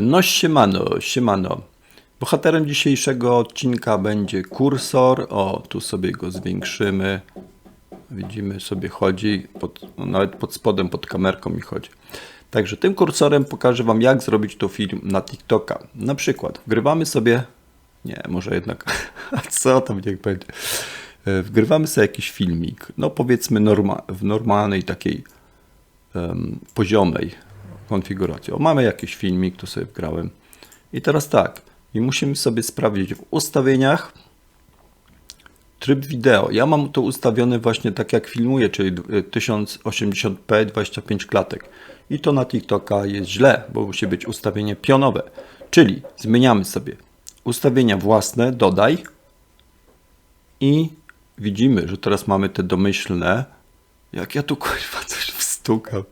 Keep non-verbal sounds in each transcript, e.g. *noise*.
No siemano, siemano. Bohaterem dzisiejszego odcinka będzie kursor. O, tu sobie go zwiększymy. Widzimy sobie chodzi, pod, no, nawet pod spodem, pod kamerką mi chodzi. Także tym kursorem pokażę Wam jak zrobić to film na TikToka. Na przykład wgrywamy sobie, nie, może jednak, *laughs* co tam niech będzie. E, Wgrywamy sobie jakiś filmik, no powiedzmy norma, w normalnej takiej em, poziomej konfiguracji. O, mamy jakiś filmik, tu sobie wgrałem. I teraz tak, i musimy sobie sprawdzić w ustawieniach tryb wideo. Ja mam to ustawione właśnie tak jak filmuję, czyli y, 1080p 25 klatek. I to na TikToka jest źle, bo musi być ustawienie pionowe. Czyli zmieniamy sobie ustawienia własne, dodaj i widzimy, że teraz mamy te domyślne. Jak ja tu kurwa coś wstukam.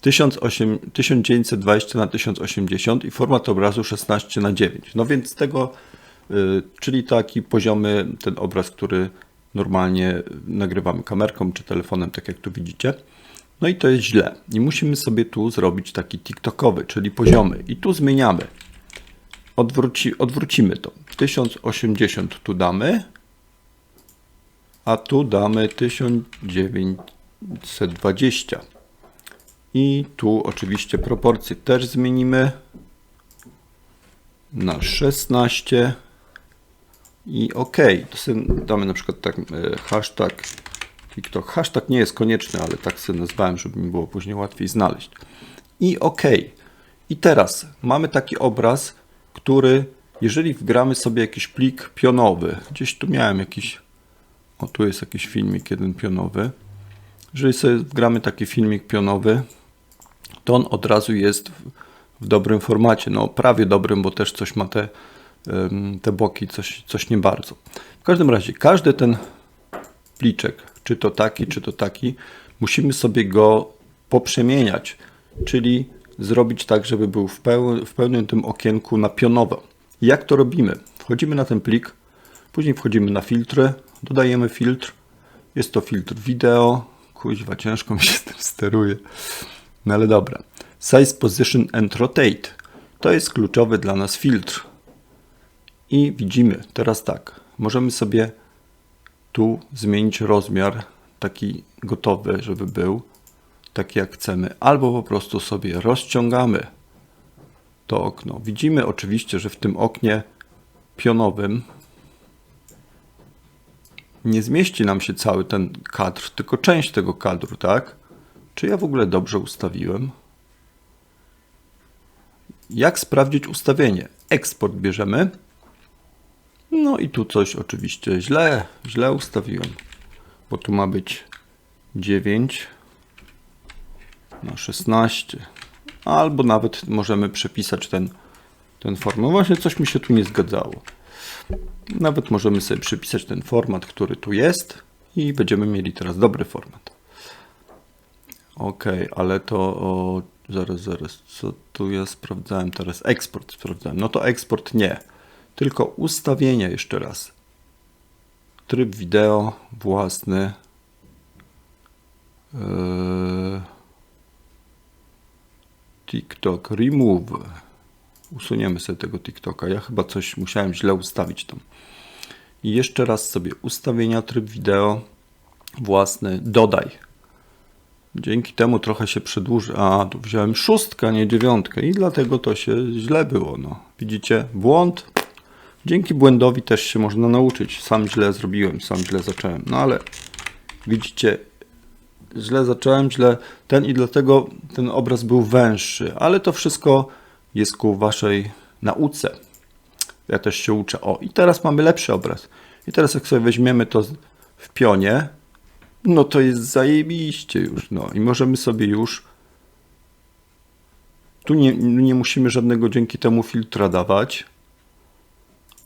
1008 1920 na 1080 i format obrazu 16 na 9. No więc tego, y, czyli taki poziomy, ten obraz, który normalnie nagrywamy kamerką czy telefonem, tak jak tu widzicie. No i to jest źle. I musimy sobie tu zrobić taki TikTokowy, czyli poziomy. I tu zmieniamy. Odwróci, odwrócimy to. 1080 tu damy, a tu damy 1920. I tu oczywiście proporcje też zmienimy na 16 i OK. To damy na przykład tak e, hashtag TikTok. Hashtag nie jest konieczny, ale tak sobie nazwałem, żeby mi było później łatwiej znaleźć. I OK. I teraz mamy taki obraz, który jeżeli wgramy sobie jakiś plik pionowy, gdzieś tu miałem jakiś, o tu jest jakiś filmik jeden pionowy. Jeżeli sobie wgramy taki filmik pionowy, to on od razu jest w, w dobrym formacie. No, prawie dobrym, bo też coś ma te, te boki, coś, coś nie bardzo. W każdym razie, każdy ten pliczek, czy to taki, czy to taki, musimy sobie go poprzemieniać, czyli zrobić tak, żeby był w, peł, w pełnym tym okienku na pionowo. Jak to robimy? Wchodzimy na ten plik, później wchodzimy na filtry, dodajemy filtr. Jest to filtr wideo. Kuźwa, ciężko mi się z *laughs* tym steruje. No ale dobra. Size, Position and Rotate. To jest kluczowy dla nas filtr. I widzimy teraz tak. Możemy sobie tu zmienić rozmiar taki gotowy, żeby był taki jak chcemy. Albo po prostu sobie rozciągamy to okno. Widzimy oczywiście, że w tym oknie pionowym nie zmieści nam się cały ten kadr, tylko część tego kadru, tak? Czy ja w ogóle dobrze ustawiłem? Jak sprawdzić ustawienie? Eksport bierzemy. No i tu coś oczywiście źle, źle ustawiłem, bo tu ma być 9 na 16, albo nawet możemy przepisać ten, ten format. Właśnie coś mi się tu nie zgadzało. Nawet możemy sobie przypisać ten format, który tu jest i będziemy mieli teraz dobry format. Ok, ale to o, zaraz, zaraz, co tu ja sprawdzałem teraz? Eksport sprawdzałem. No to eksport nie, tylko ustawienia jeszcze raz. Tryb wideo własny. Yy, TikTok remove. Usuniemy sobie tego TikToka. Ja chyba coś musiałem źle ustawić tam. I jeszcze raz sobie ustawienia, tryb wideo własny, dodaj. Dzięki temu trochę się przedłuży. A, tu wziąłem szóstkę, nie dziewiątkę i dlatego to się źle było. No. Widzicie? Błąd. Dzięki błędowi też się można nauczyć. Sam źle zrobiłem, sam źle zacząłem. No ale widzicie, źle zacząłem, źle ten i dlatego ten obraz był węższy, ale to wszystko jest ku waszej nauce. Ja też się uczę. O, i teraz mamy lepszy obraz. I teraz jak sobie weźmiemy to w pionie, no to jest zajebiście już, no. I możemy sobie już tu nie, nie musimy żadnego dzięki temu filtra dawać.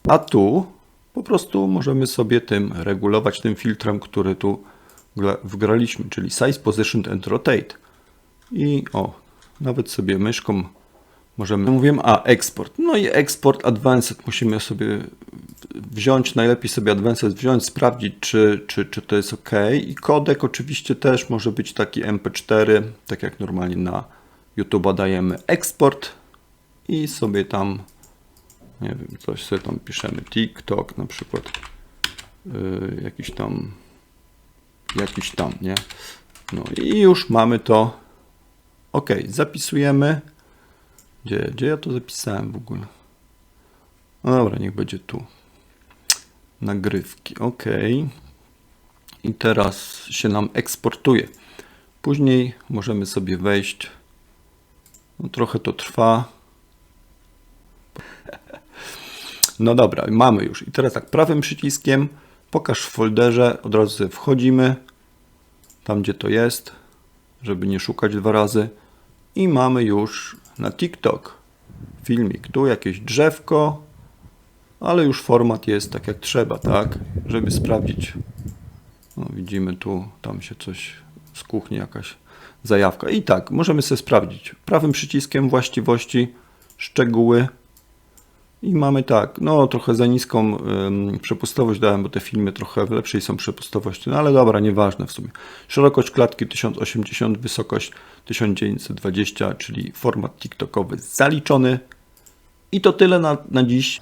A tu po prostu możemy sobie tym regulować tym filtrem, który tu gra- wgraliśmy, czyli Size, Position and Rotate. I o, nawet sobie myszką możemy, mówiłem, a eksport. No i eksport Advanced musimy sobie wziąć, najlepiej sobie Advanced wziąć, sprawdzić, czy, czy, czy to jest ok. I kodek oczywiście też może być taki MP4, tak jak normalnie na YouTube'a dajemy eksport i sobie tam, nie wiem, coś sobie tam piszemy. TikTok na przykład. Yy, jakiś tam, jakiś tam, nie? No i już mamy to. Ok, zapisujemy. Gdzie, gdzie ja to zapisałem w ogóle? No dobra, niech będzie tu. Nagrywki, ok. I teraz się nam eksportuje. Później możemy sobie wejść. No, trochę to trwa. No dobra, mamy już. I teraz tak, prawym przyciskiem pokaż w folderze, od razu wchodzimy tam, gdzie to jest, żeby nie szukać dwa razy. I mamy już na TikTok filmik. Tu jakieś drzewko, ale już format jest tak jak trzeba, tak? Żeby sprawdzić. No, widzimy tu, tam się coś z kuchni, jakaś zajawka. I tak, możemy sobie sprawdzić. Prawym przyciskiem właściwości, szczegóły. I mamy tak, no trochę za niską ym, przepustowość dałem, bo te filmy trochę lepszej są przepustowości, no ale dobra, nieważne w sumie. Szerokość klatki 1080, wysokość 1920, czyli format TikTokowy zaliczony. I to tyle na, na dziś.